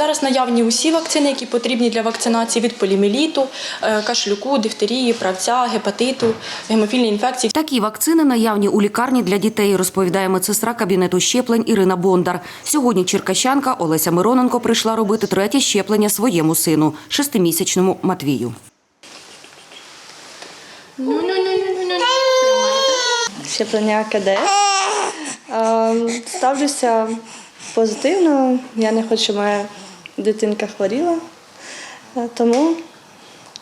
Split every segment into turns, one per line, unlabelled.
Зараз наявні усі вакцини, які потрібні для вакцинації від полімеліту, е, кашлюку, дифтерії, правця, гепатиту, гемофільної інфекції.
Такі вакцини наявні у лікарні для дітей, розповідає медсестра кабінету щеплень Ірина Бондар. Сьогодні черкащанка Олеся Мироненко прийшла робити третє щеплення своєму сину, шестимісячному Матвію.
щеплення КДС. Е, Ставлюся позитивно. Я не хочу, щоб моя дитинка хворіла, Е, тому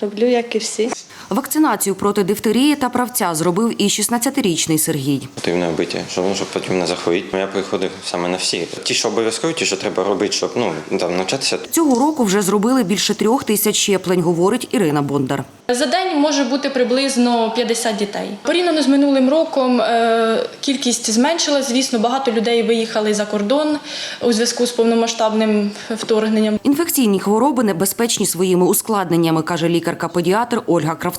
роблю, як і всі.
Вакцинацію проти дифтерії та правця зробив і 16-річний Сергій.
Потрібно робити, щоб, щоб потім не захворіти. Я приходив саме на всі. Ті, що обов'язково, ті, що треба робити, щоб ну там навчатися.
Цього року вже зробили більше трьох тисяч щеплень, говорить Ірина Бондар.
За день може бути приблизно 50 дітей. Порівняно з минулим роком е, кількість зменшилась. Звісно, багато людей виїхали за кордон у зв'язку з повномасштабним вторгненням.
Інфекційні хвороби небезпечні своїми ускладненнями, каже лікарка-педіатр Ольга Кравцова.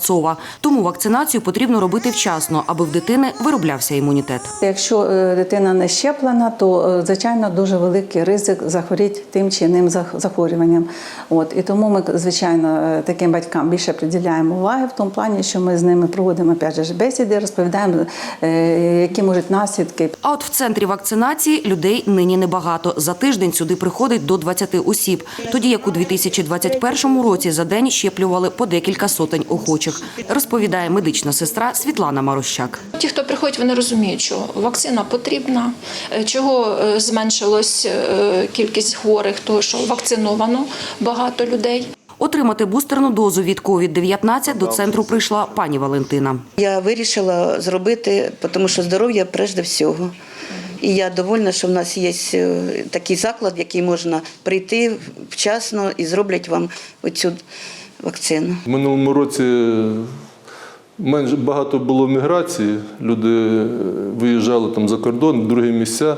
Тому вакцинацію потрібно робити вчасно, аби в дитини вироблявся імунітет.
Якщо е, дитина не щеплена, то е, звичайно дуже великий ризик захворіти тим чи іним захворюванням. От і тому ми, звичайно, е, таким батькам більше приділяємо уваги в тому плані, що ми з ними проводимо опять же бесіди, розповідаємо, які можуть наслідки.
А от в центрі вакцинації людей нині небагато. За тиждень сюди приходить до 20 осіб. Тоді як у 2021 році за день щеплювали по декілька сотень охочих, розповідає медична сестра Світлана Марощак.
Ті, хто приходять, вони розуміють, що вакцина потрібна, е, чого е, зменшилась е, кількість хворих, того що вакциновано багато людей.
Отримати бустерну дозу від COVID-19 до центру прийшла пані Валентина.
Я вирішила зробити, тому що здоров'я прежде всього. І я довольна, що в нас є такий заклад, в який можна прийти вчасно і зроблять вам оцю вакцину.
Минулому році менш багато було міграції. Люди е, виїжджали там за кордон, в другі місця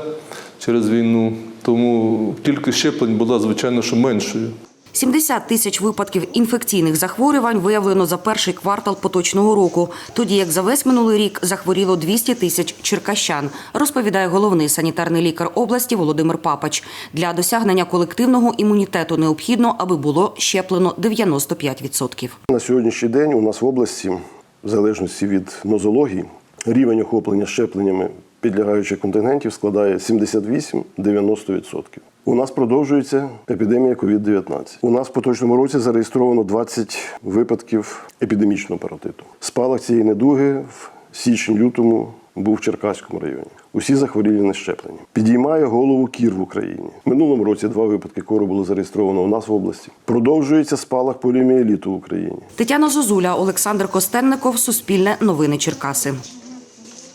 через війну. Тому кількість щеплень була, звичайно, що меншою.
70 тисяч випадків інфекційних захворювань виявлено за перший квартал поточного року, тоді як за весь минулий рік захворіло 200 тисяч черкащан, розповідає головний санітарний лікар області Володимир Папач. Для досягнення колективного імунітету необхідно, аби було щеплено 95%.
На сьогоднішній день у нас в області, в залежності від нозології, рівень охоплення щепленнями підлягаючих контингентів складає 78-90%. У нас продовжується епідемія COVID-19. У нас в поточному році зареєстровано 20 випадків епідемічного паротиту. Спалах цієї недуги в січні-лютому був в Черкаському районі. Усі захворілі на щеплення. Підіймає голову кір в Україні. Минулому році два випадки кору було зареєстровано у нас в області. Продовжується спалах поліомієліту в Україні.
Тетяна Зозуля, Олександр Костенников, Суспільне новини Черкаси.